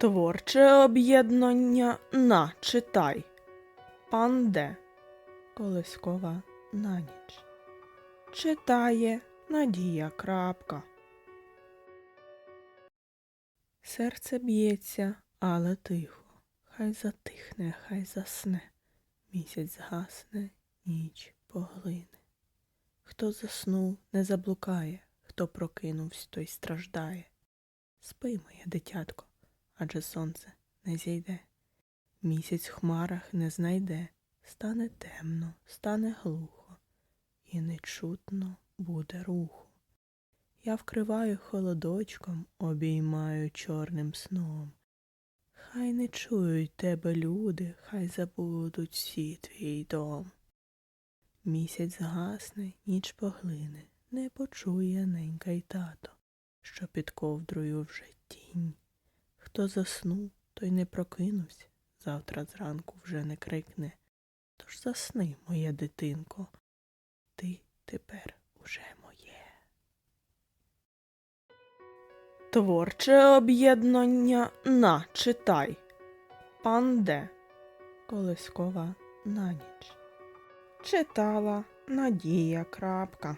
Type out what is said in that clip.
Творче об'єднання на читай. Пан Де. Колискова на ніч. Читає Надія Крапка. Серце б'ється, але тихо. Хай затихне, хай засне. Місяць згасне, ніч поглине. Хто заснув, не заблукає, хто прокинувсь, той страждає. Спи, моє дитятко, адже сонце не зійде. Місяць в хмарах не знайде, стане темно, стане глухо, і не чутно буде руху. Я вкриваю холодочком, обіймаю чорним сном. Хай не чують тебе люди, хай забудуть всі твій дом. Місяць згасне, ніч поглине, не почує ненька й тато, що під ковдрою вже тінь. Хто заснув, той не прокинувся, завтра зранку вже не крикне. Тож засни, моє дитинко, ти тепер уже моє. Творче об'єднання на читай. Пан Де. Колискова на ніч. Читала Надія Крапка.